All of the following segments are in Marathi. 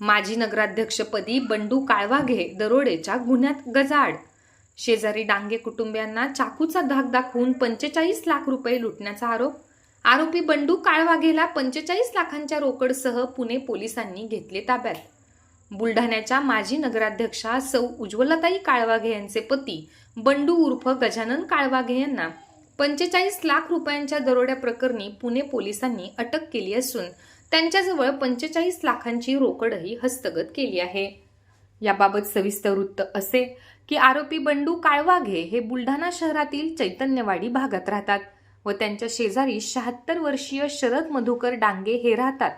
माजी नगराध्यक्षपदी बंडू काळवाघे दरोडेच्या गुन्ह्यात गजाड शेजारी डांगे कुटुंबियांना चाकूचा धाक दाखवून पंचेचाळीस लाख रुपये लुटण्याचा आरोप. आरोपी बंडू काळवाघेला पंचेचाळीस लाखांच्या रोकडसह पुणे पोलिसांनी घेतले ताब्यात. बुलढाण्याच्या माजी नगराध्यक्षा सौ उज्ज्वलताई काळवाघे यांचे पती बंडू उर्फ गजानन काळवाघे यांना पंचेचाळीस लाख रुपयांच्या दरोड्या प्रकरणी पुणे पोलिसांनी अटक केली असून त्यांच्याजवळ पंचेचाळीस लाखांची रोकडही हस्तगत केली आहे. याबाबत सविस्तर वृत्त असे की आरोपी बंडू काळवाघे हे बुलढाणा शहरातील चैतन्यवाडी भागात राहतात व त्यांच्या शेजारी शहात्तर वर्षीय शरद मधुकर डांगे हे राहतात.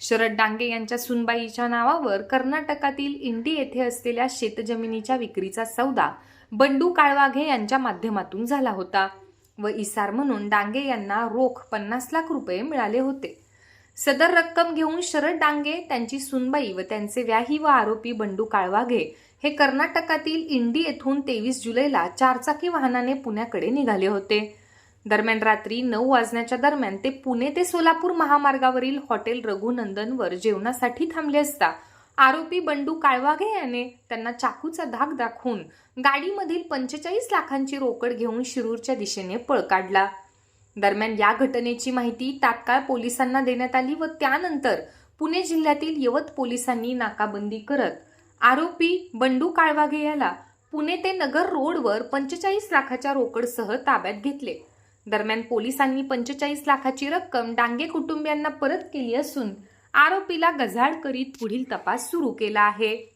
शरद डांगे यांच्या सुनबाईच्या नावावर कर्नाटकातील इंडी येथे असलेल्या शेतजमिनीच्या विक्रीचा सौदा बंडू काळवाघे यांच्या माध्यमातून झाला होता व इसार म्हणून डांगे यांना रोख पन्नास लाख रुपये मिळाले होते. सदर रक्कम घेऊन शरद डांगे त्यांची सुनबाई व त्यांचे व्याही व आरोपी बंडू काळवाघे हे कर्नाटकातील इंडी येथून तेवीस जुलैला चारचाकी वाहनाने पुण्याकडे निघाले होते. दरम्यान रात्री नऊ वाजण्याच्या दरम्यान ते पुणे ते सोलापूर महामार्गावरील हॉटेल रघुनंदनवर जेवणासाठी थांबले असता आरोपी बंडू काळवाघे याने त्यांना चाकूचा धाक दाखवून गाडीमधील पंचेचाळीस लाखांची रोकड घेऊन शिरूरच्या दिशेने पळ काढला. दरम्यान या घटनेची माहिती तात्काळ पोलिसांना देण्यात आली व त्यानंतर पुणे जिल्ह्यातील यवत पोलिसांनी नाकाबंदी करत आरोपी बंडू काळवाघे याला पुणे ते नगर रोडवर पंचेचाळीस लाखाच्या रोकडसह ताब्यात घेतले. दरम्यान पोलिसांनी पंचेचाळीस लाखाची रक्कम डांगे कुटुंबियांना परत केली असून आरोपीला गजाड करीत पुढील तपास सुरू केला आहे.